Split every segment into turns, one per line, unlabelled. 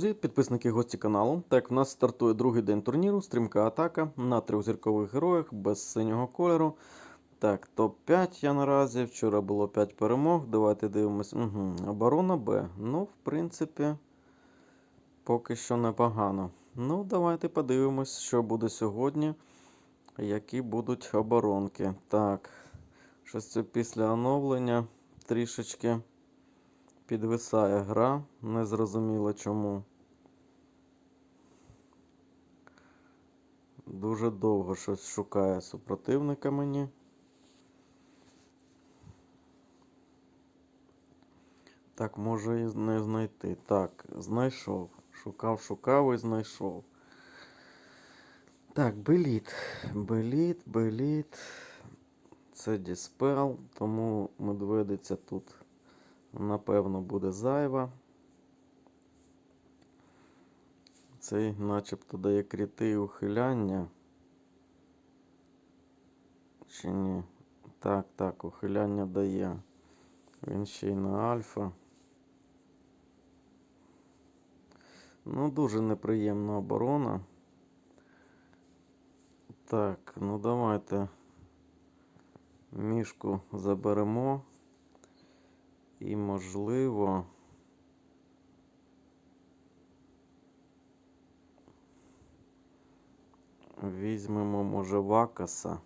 друзі, підписники гості каналу. Так, в нас стартує другий день турніру, стрімка атака на трьохзіркових героях без синього кольору. Так, топ-5 я наразі. Вчора було 5 перемог. Давайте дивимось. Угу. Оборона Б. Ну, в принципі, поки що непогано. Ну, давайте подивимось, що буде сьогодні. Які будуть оборонки. Так, щось це після оновлення трішечки підвисає гра. Незрозуміло чому. Дуже довго щось шукає супротивника мені. Так, може і не знайти. Так, знайшов. Шукав, шукав і знайшов. Так, беліт. Беліт, беліт. Це Діспел, тому медведиця тут, напевно, буде зайва. Цей начебто дає кріти і ухиляння. Чи ні? Так, так, ухиляння дає. Він ще й на альфа. Ну, дуже неприємна оборона. Так, ну давайте мішку заберемо. І можливо. Візьмемо, може, Вакаса.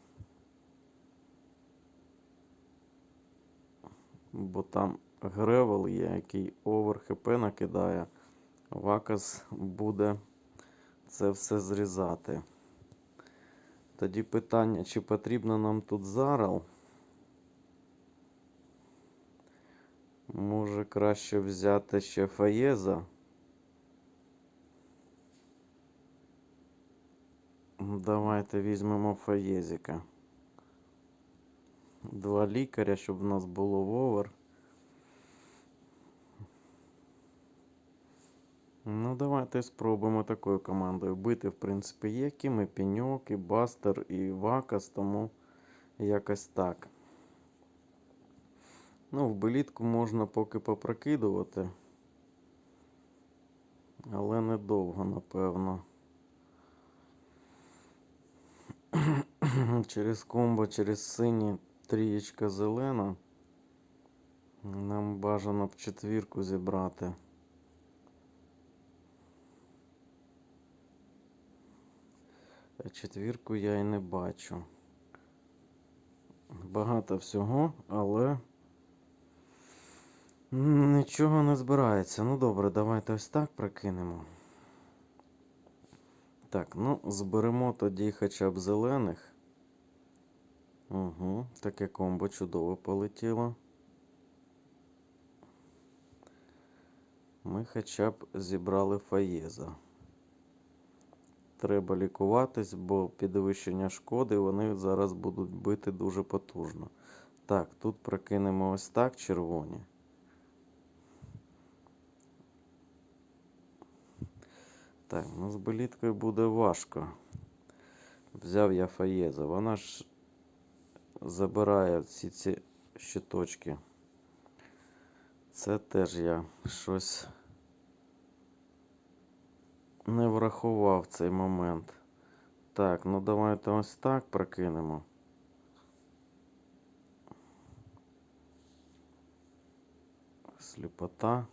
Бо там Гревел є, який овер ХП накидає. Вакас буде це все зрізати. Тоді питання, чи потрібно нам тут зарал? Може краще взяти ще Фаєза? Давайте візьмемо Фаєзіка. Два лікаря, щоб в нас було в овер. Ну, давайте спробуємо такою командою. Бити, в принципі, є ким, і Піньок, і Бастер, і Вакас, тому якось так. Ну, в белітку можна поки попрокидувати. Але недовго, напевно. Через комбо, через сині трієчка зелена. Нам бажано б четвірку зібрати. А четвірку я і не бачу. Багато всього, але нічого не збирається. Ну добре, давайте ось так прокинемо. Так, ну, зберемо тоді хоча б зелених. Угу, таке комбо чудово полетіло. Ми хоча б зібрали фаєза. Треба лікуватись, бо підвищення шкоди вони зараз будуть бити дуже потужно. Так, тут прокинемо ось так червоні. Так, ну з боліткою буде важко. Взяв я Фаєза. Вона ж забирає всі ці щиточки. Це теж я щось не врахував цей момент. Так, ну давайте ось так прокинемо. Сліпота.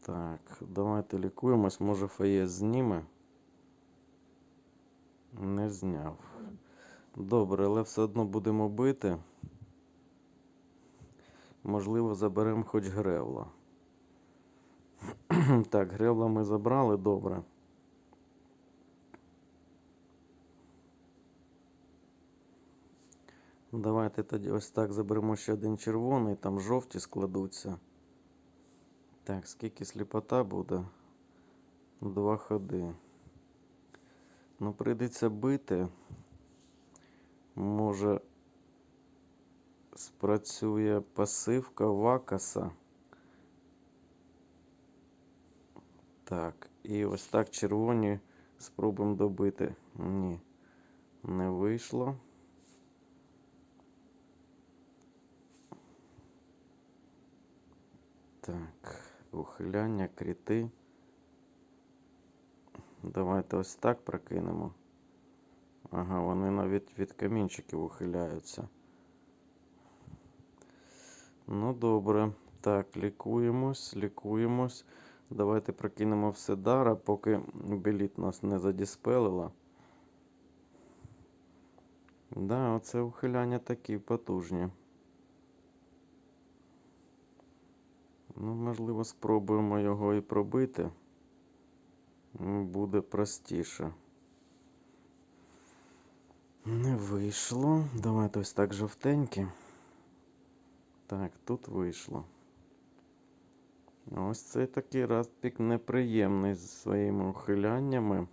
Так, давайте лікуємось. Може фаєс зніме. Не зняв. Добре, але все одно будемо бити. Можливо, заберемо хоч гревла. так, гревла ми забрали, добре. Давайте тоді ось так заберемо ще один червоний, там жовті складуться. Так, скільки сліпота буде? Два ходи. Ну, прийдеться бити. Може спрацює пасивка Вакаса. Так, і ось так червоні спробуємо добити. Ні, не вийшло. Так. ухиляння, кріти. Давайте ось так прокинемо. Ага, вони навіть від камінчиків ухиляються. Ну, добре. Так, лікуємось, лікуємось. Давайте прокинемо все дара, поки біліт нас не задіспелила. Да, оце ухиляння такі потужні. Ну, можливо, спробуємо його і пробити. Буде простіше. Не вийшло. Давайте ось так жовтенькі. Так, тут вийшло. Ось цей такий розпік неприємний зі своїми ухиляннями.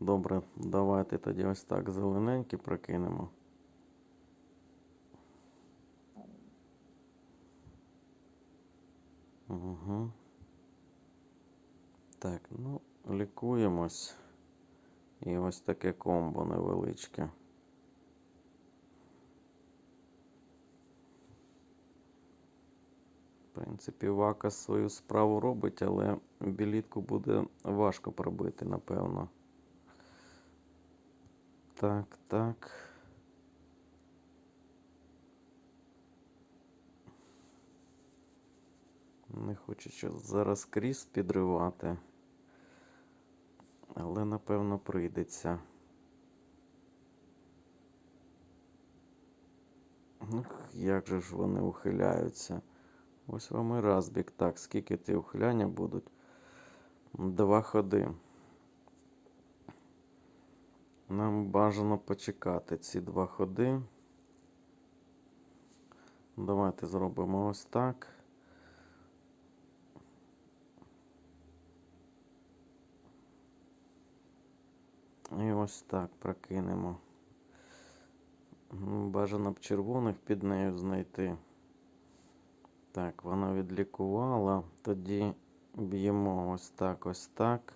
Добре, давайте тоді ось так зелененькі прокинемо. Угу. Так, ну, лікуємось. І ось таке комбо невеличке. В принципі, Вака свою справу робить, але білітку буде важко пробити, напевно. Так, так. Не хочу зараз кріс підривати. Але напевно прийдеться. Як же ж вони ухиляються. Ось вам і розбік. Так, скільки ті ухиляння будуть? Два ходи. Нам бажано почекати ці два ходи. Давайте зробимо ось так. І ось так прокинемо. Бажано б червоних під нею знайти. Так, вона відлікувала. Тоді б'ємо ось так, ось так.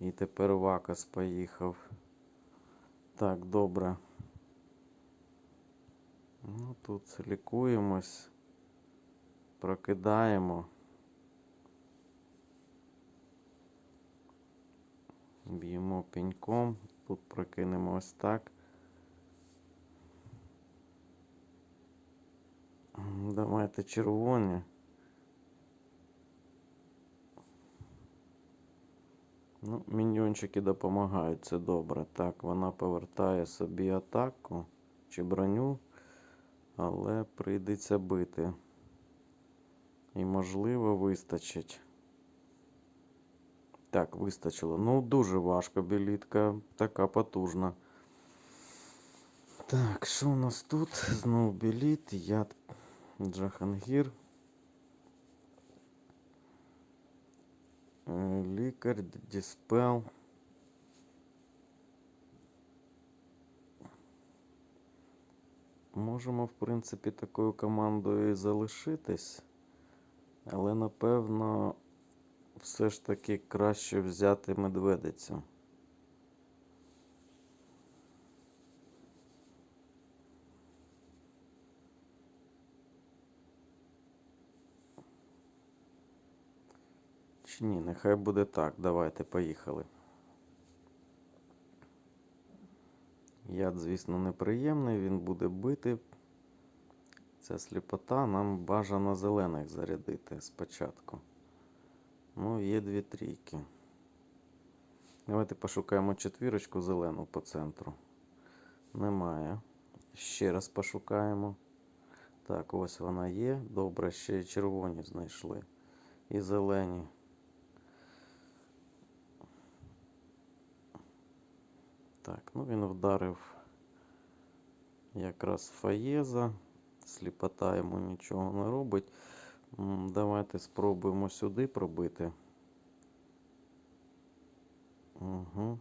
І тепер Вакас поїхав. Так, добре. Ну, тут лікуємось, прокидаємо. Б'ємо пеньком, тут прокинемо ось так. Давайте червоні. Ну, міньйончики допомагають, це добре. Так, вона повертає собі атаку чи броню, але прийдеться бити. І можливо вистачить. Так, вистачило. Ну, дуже важко, білітка така потужна. Так, що у нас тут? Знову біліт, яд Джахангір. Е, Лікар, Діспел. Можемо, в принципі, такою командою і залишитись, але напевно все ж таки краще взяти медведицю. Чи ні, нехай буде так. Давайте, поїхали. Яд, звісно, неприємний, він буде бити. Ця сліпота нам бажано зелених зарядити спочатку. Ну, є дві трійки. Давайте пошукаємо четвірочку зелену по центру. Немає. Ще раз пошукаємо. Так, ось вона є. Добре, ще й червоні знайшли. І зелені. Так, ну він вдарив якраз Фаєза. Сліпота йому нічого не робить. Давайте спробуємо сюди пробити. Угу.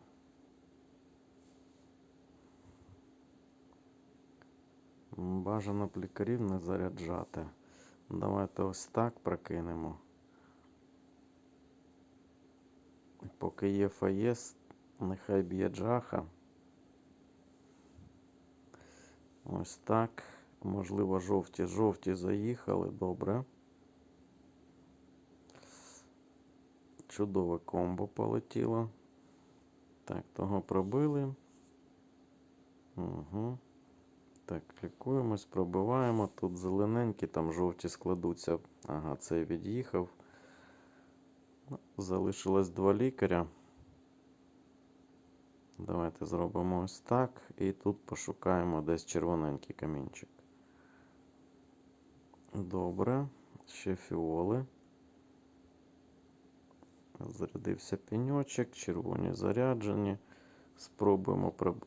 Бажано б лікарів не заряджати. Давайте ось так прокинемо. Поки є фаєс, нехай б'є джаха. Ось так. Можливо, жовті. Жовті заїхали. Добре. Чудове комбо полетіло. Так, того пробили. Угу. Так, лікуємось, пробиваємо. Тут зелененькі, там жовті складуться. Ага, цей від'їхав. Ну, Залишилось два лікаря. Давайте зробимо ось так. І тут пошукаємо десь червоненький камінчик. Добре. Ще фіоли. Зарядився пеньочок, червоні заряджені. Спробуємо проб...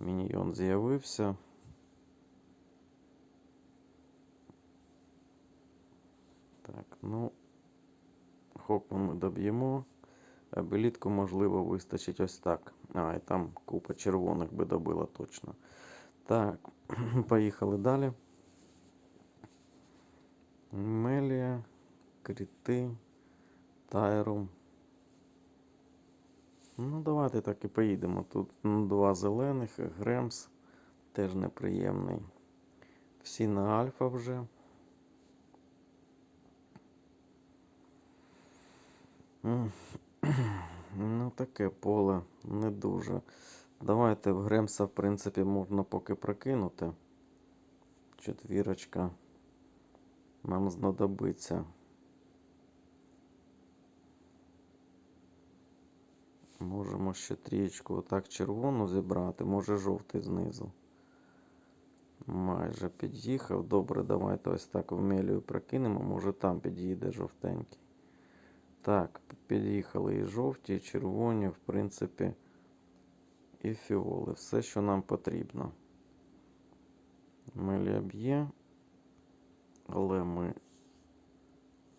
Міньйон з'явився. Так, ну, хоку ми доб'ємо. А белітку, можливо, вистачить ось так. А, і там купа червоних би добила точно. Так, поїхали далі. Мелія, кріти, тайрум. Ну, давайте так і поїдемо. Тут ну, два зелених, Гремс теж неприємний. Всі на альфа вже. Ну, таке поле не дуже. Давайте в Гремса, в принципі, можна поки прокинути. Четвірочка нам знадобиться. Можемо ще трієчку отак червону зібрати, може жовтий знизу. Майже під'їхав. Добре, давайте ось так в мелію прокинемо. Може там під'їде жовтенький. Так, під'їхали і жовті, і червоні, в принципі, і фіоли. Все, що нам потрібно. Мелія б'є, але ми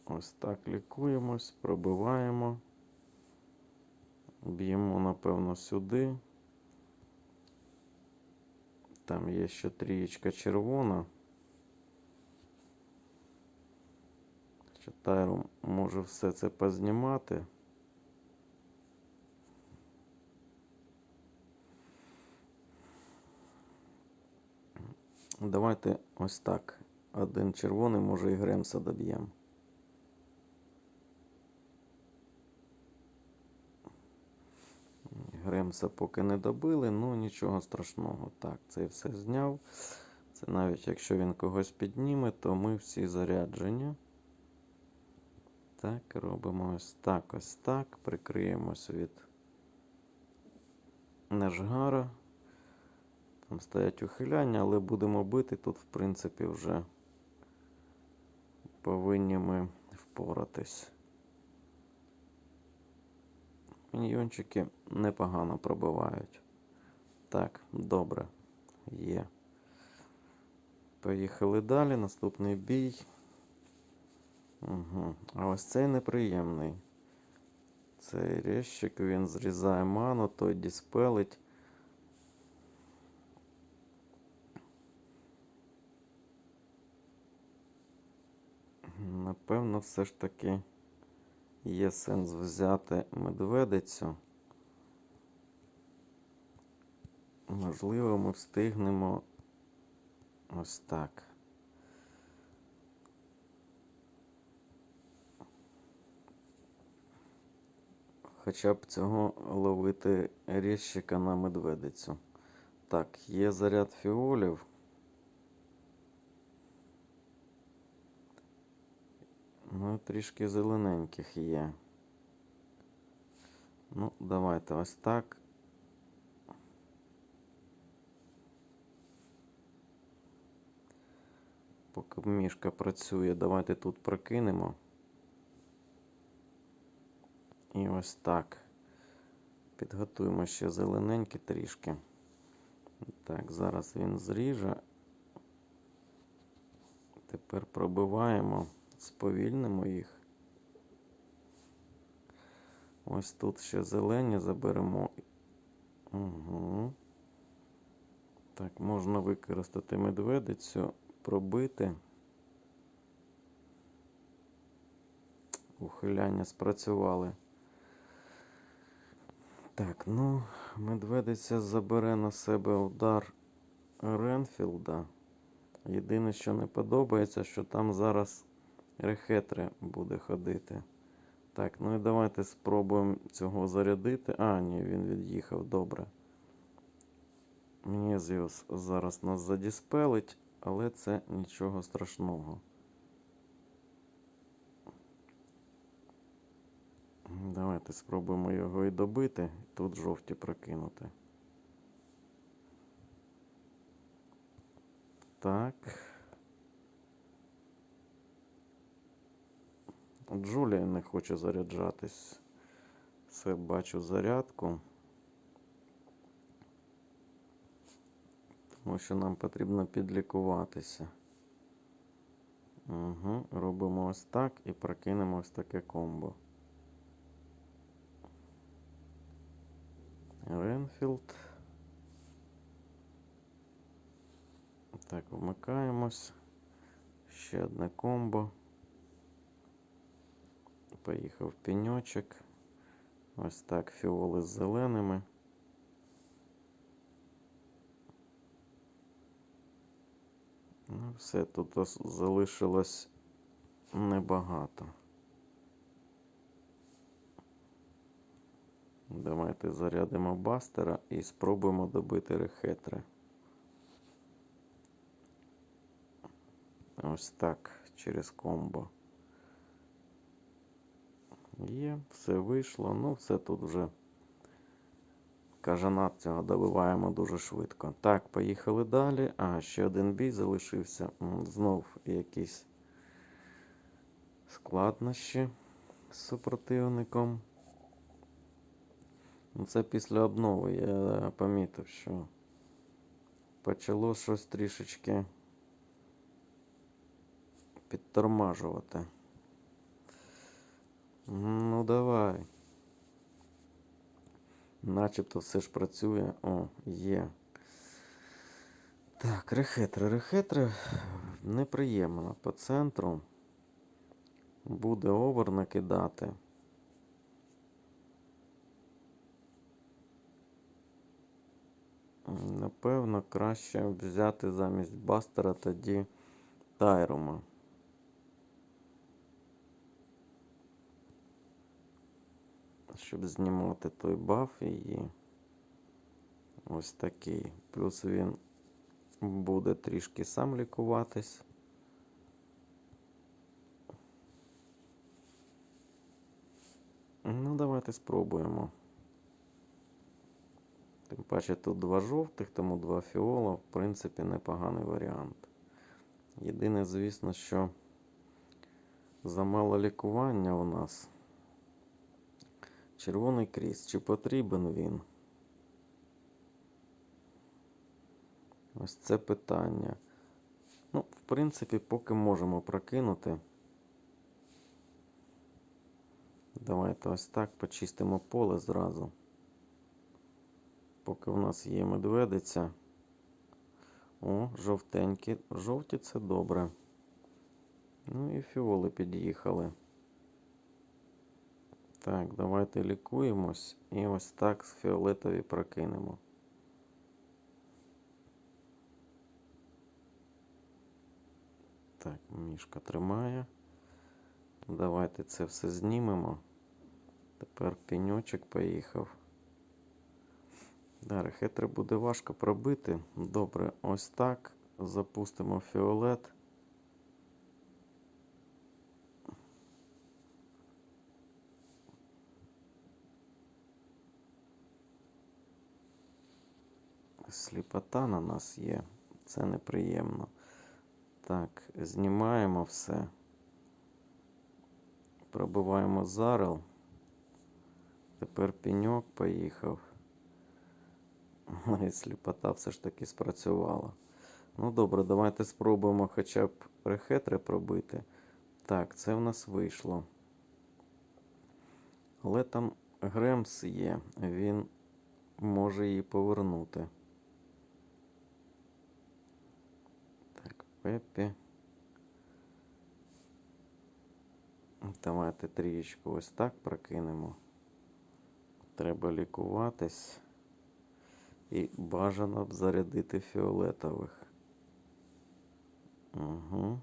ось так лікуємось, пробиваємо. Б'ємо, напевно, сюди. Там є ще трієчка червона. Тайром може все це познімати. Давайте ось так. Один червоний, може і Гремса доб'ємо. Гремса поки не добили, ну нічого страшного. Так, це все зняв. Це навіть якщо він когось підніме, то ми всі заряджені. Так, робимо ось так, ось так. Прикриємось від нажгара. Там стоять ухиляння, але будемо бити. Тут, в принципі, вже повинні ми впоратись. Міньйончики непогано пробивають. Так, добре. Є. Поїхали далі. Наступний бій. Угу. А ось цей неприємний. Цей резчик, він зрізає ману, той діспелить. Напевно, все ж таки є сенс взяти медведицю. Можливо, ми встигнемо ось так. Хоча б цього ловити різчика на медведицю. Так, є заряд фіолів. Ну, трішки зелененьких є. Ну, давайте ось так. Поки мішка працює, давайте тут прокинемо. І ось так. Підготуємо ще зелененькі трішки. Так, зараз він зріже. Тепер пробиваємо, сповільнимо їх. Ось тут ще зелені заберемо. Угу. Так, можна використати медведицю, пробити. Ухиляння спрацювали. Так, ну, медведиця забере на себе удар Ренфілда. Єдине, що не подобається, що там зараз рехетре буде ходити. Так, ну і давайте спробуємо цього зарядити. А, ні, він від'їхав, добре. Мєзіус зараз нас задіспелить, але це нічого страшного. Давайте спробуємо його і добити. Тут жовті прокинути. Так. Джулія не хоче заряджатись. Все, бачу зарядку. Тому що нам потрібно підлікуватися. Угу. Робимо ось так і прокинемо ось таке комбо. Ренфілд. Так, вмикаємось. Ще одне комбо. Поїхав пеньочок. Ось так фіоли з зеленими. Ну, все, тут залишилось небагато. Давайте зарядимо бастера і спробуємо добити рехетри. Ось так, через комбо. Є, все вийшло. Ну, все тут вже кажанат цього добиваємо дуже швидко. Так, поїхали далі. А, ще один бій залишився. Знов якісь складнощі з супротивником. Ну, Це після обнови я помітив, що почало щось трішечки підтормажувати. Ну, давай. Начебто все ж працює. О, є. Так, рехетри, рехетри неприємно по центру. Буде овер накидати. Напевно, краще взяти замість бастера тоді Тайрума. Щоб знімати той баф і ось такий. Плюс він буде трішки сам лікуватись. Ну, давайте спробуємо. Тим паче тут два жовтих, тому два фіола, в принципі, непоганий варіант. Єдине, звісно, що замало лікування у нас. Червоний кріс, чи потрібен він? Ось це питання. Ну, в принципі, поки можемо прокинути. Давайте ось так почистимо поле зразу. Поки у нас є медведиця. О, жовтенькі. Жовті це добре. Ну і фіоли під'їхали. Так, давайте лікуємось і ось так з фіолетові прокинемо. Так, мішка тримає. Давайте це все знімемо. Тепер пеньочок поїхав. Да, рехетри буде важко пробити. Добре, ось так. Запустимо фіолет. Сліпота на нас є. Це неприємно. Так, знімаємо все. Пробиваємо зарел. Тепер пеньок поїхав. І сліпота все ж таки спрацювала. Ну добре, давайте спробуємо хоча б рехетри пробити. Так, це в нас вийшло. Але там Гремс є, він може її повернути. Пеппі. Давайте трієчку ось так прокинемо. Треба лікуватись. І бажано б зарядити фіолетових. Угу.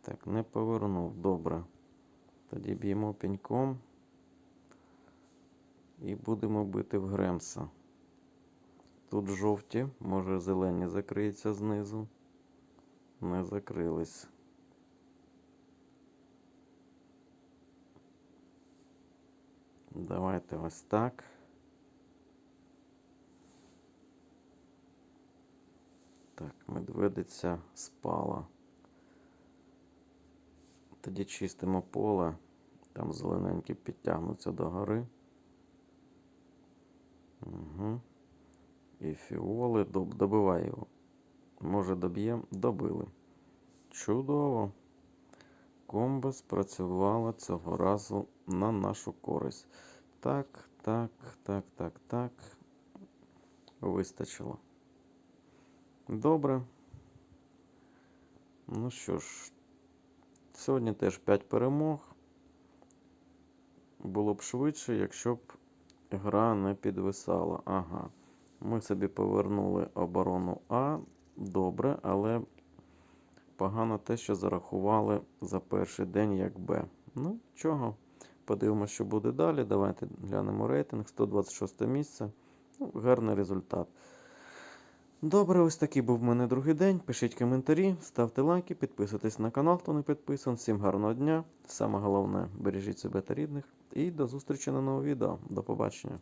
Так, не повернув. Добре. Тоді б'ємо пеньком. І будемо бити в Гремса. Тут жовті, може зелені закриються знизу. Не закрились. Давайте ось так. Так, медведиця спала. Тоді чистимо поле. Там зелененькі підтягнуться до гори. Угу. І фіоли доб- добивай його. Може доб'єм? Добили. Чудово. Комбо спрацювала цього разу на нашу користь. Так, так, так, так, так. Вистачило. Добре. Ну що ж, сьогодні теж 5 перемог. Було б швидше, якщо б гра не підвисала. Ага. Ми собі повернули оборону А. Добре, але погано те, що зарахували за перший день як Б. Ну, чого? Подивимося, що буде далі. Давайте глянемо рейтинг. 126 місце. Ну, гарний результат. Добре, ось такий був в мене другий день. Пишіть коментарі, ставте лайки, підписуйтесь на канал, хто не підписаний. Всім гарного дня. Саме головне, бережіть себе та рідних. І до зустрічі на новому відео. До побачення.